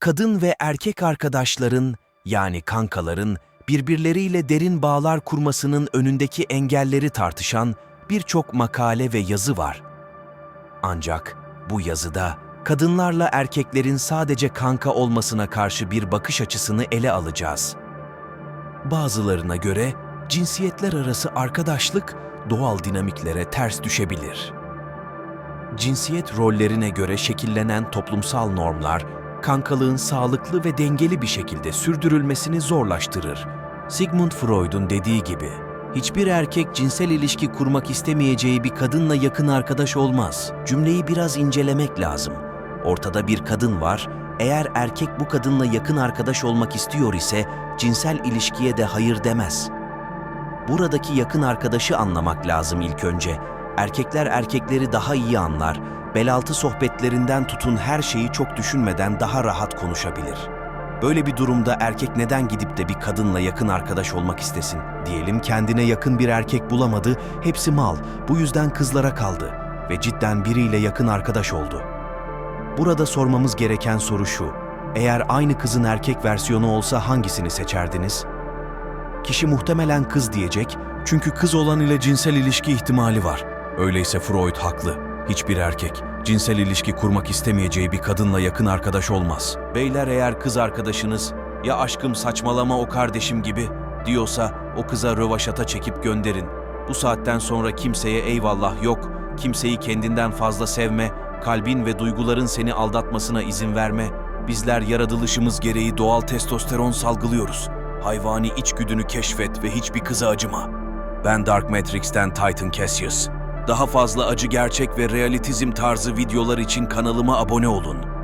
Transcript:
kadın ve erkek arkadaşların yani kankaların birbirleriyle derin bağlar kurmasının önündeki engelleri tartışan birçok makale ve yazı var. Ancak bu yazıda kadınlarla erkeklerin sadece kanka olmasına karşı bir bakış açısını ele alacağız. Bazılarına göre cinsiyetler arası arkadaşlık doğal dinamiklere ters düşebilir. Cinsiyet rollerine göre şekillenen toplumsal normlar, kankalığın sağlıklı ve dengeli bir şekilde sürdürülmesini zorlaştırır. Sigmund Freud'un dediği gibi, hiçbir erkek cinsel ilişki kurmak istemeyeceği bir kadınla yakın arkadaş olmaz. Cümleyi biraz incelemek lazım. Ortada bir kadın var, eğer erkek bu kadınla yakın arkadaş olmak istiyor ise cinsel ilişkiye de hayır demez. Buradaki yakın arkadaşı anlamak lazım ilk önce. Erkekler erkekleri daha iyi anlar, belaltı sohbetlerinden tutun her şeyi çok düşünmeden daha rahat konuşabilir. Böyle bir durumda erkek neden gidip de bir kadınla yakın arkadaş olmak istesin? Diyelim kendine yakın bir erkek bulamadı, hepsi mal. Bu yüzden kızlara kaldı ve cidden biriyle yakın arkadaş oldu. Burada sormamız gereken soru şu. Eğer aynı kızın erkek versiyonu olsa hangisini seçerdiniz? Kişi muhtemelen kız diyecek çünkü kız olan ile cinsel ilişki ihtimali var. Öyleyse Freud haklı. Hiçbir erkek cinsel ilişki kurmak istemeyeceği bir kadınla yakın arkadaş olmaz. Beyler eğer kız arkadaşınız ya aşkım saçmalama o kardeşim gibi diyorsa o kıza rövaşata çekip gönderin. Bu saatten sonra kimseye eyvallah yok, kimseyi kendinden fazla sevme, kalbin ve duyguların seni aldatmasına izin verme. Bizler yaratılışımız gereği doğal testosteron salgılıyoruz. Hayvani içgüdünü keşfet ve hiçbir kıza acıma. Ben Dark Matrix'ten Titan Cassius. Daha fazla acı gerçek ve realitizm tarzı videolar için kanalıma abone olun.